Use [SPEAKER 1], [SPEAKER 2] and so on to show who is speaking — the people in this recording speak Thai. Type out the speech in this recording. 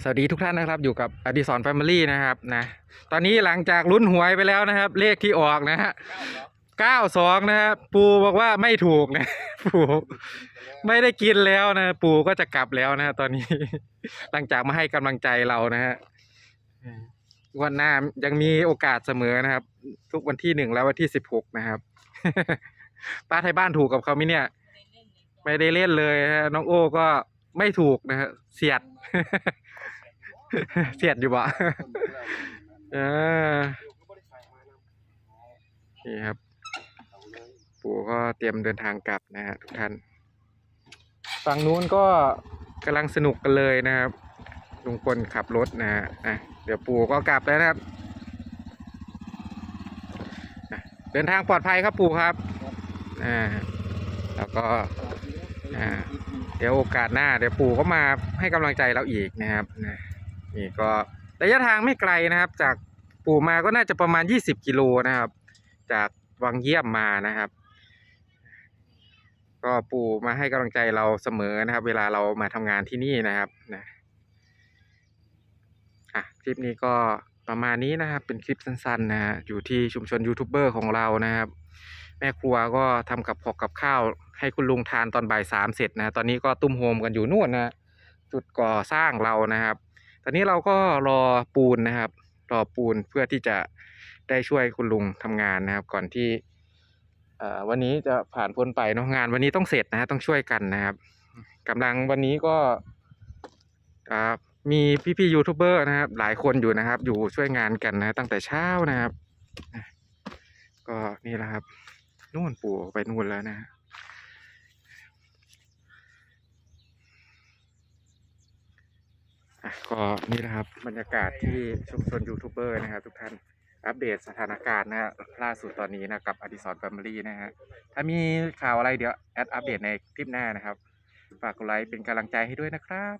[SPEAKER 1] สวัสดีทุกท่านนะครับ อยู่กับอดิสรแฟมิลี่นะครับนะตอนนี้หลังจากลุ้นหวยไปแล้วนะครับ เลขที่ออกนะฮะเก้าสองนะครับปูบอกว่าไม่ถูกนะปูไม่ได้กินแล้วนะ ปูก็จะกลับแล้วนะตอนนี้ หลังจากมาให้กำลังใจเรานะฮะวันหน้ายังมีโอกาสเสมอนะครับ ทุกวันที่หนึ่งและวันที่สิบหกนะครับ ป้าไทยบ้านถูกกับเขาไหมเนี่ย ไม่ได้เล่นเลยฮะน้องโอ้ก็ไม่ถูกนะฮะเสียด เสียดอยู่บ่เออนี่ครับ ปู่ก็เตรียมเดินทางกลับนะฮะทุกท่าน ฝั่งนู้นก็กำลังสนุกกันเลยนะครับลุงพลขับรถนะฮะอะเดี๋ยวปู่ก็กลับแล้วนะครับ เดินทางปลอดภัยครับปู่ครับอ่าแล้วก็อ่าเดี๋ยวโอกาสหน้า เดี๋ยวปู่ก็มาให้กำลังใจเราอีกนะครับนะ นี่ก็ระยะทางไม่ไกลนะครับ จากปู่มาก็น่าจะประมาณ 20 กิโลนะครับ จากวังเยี่ยมมานะครับ ก็ปู่มาให้กำลังใจเราเสมอนะครับ เวลาเรามาทำงานที่นี่นะครับนะอะคลิปนี้ก็ประมาณนี้นะครับ เป็นคลิปสั้นๆนะฮะอยู่ที่ชุมชนยูทูบเบอร์ของเรานะครับ แม่ครัวก็ทำกับพอกกับข้าว ให้คุณลุงทานตอนบ่ายสามเสร็จนะ ตอนนี้ก็ตุ้มโฮมกันอยู่นู่นนะ จุดก่อสร้างเรานะครับ ตอนนี้เราก็รอปูนนะครับ รอปูนเพื่อที่จะได้ช่วยคุณลุงทำงานนะครับ ก่อนที่วันนี้จะผ่านพ้นไปเนาะงานวันนี้ต้องเสร็จนะฮะต้องช่วยกันนะครับกำลังวันนี้ก็มีพี่ๆยูทูบเบอร์นะครับ หลายคนอยู่นะครับ อยู่ช่วยงานกันนะตั้งแต่เช้านะครับ ก็นี่แหละครับนู่นปู่ไปนู่นแล้วนะฮะอะ ก็นี่แหละครับบรรยากาศที่ชุมชนยูทูบเบอร์นะครับทุกท่านอัปเดตสถานการณ์นะฮะล่าสุดตอนนี้นะกับอดิศรแฟมิลี่นะฮะถ้ามีข่าวอะไรเดี๋ยวแอดอัปเดตในคลิปหน้านะครับ ฝากกดไลค์เป็นกำลังใจให้ด้วยนะครับ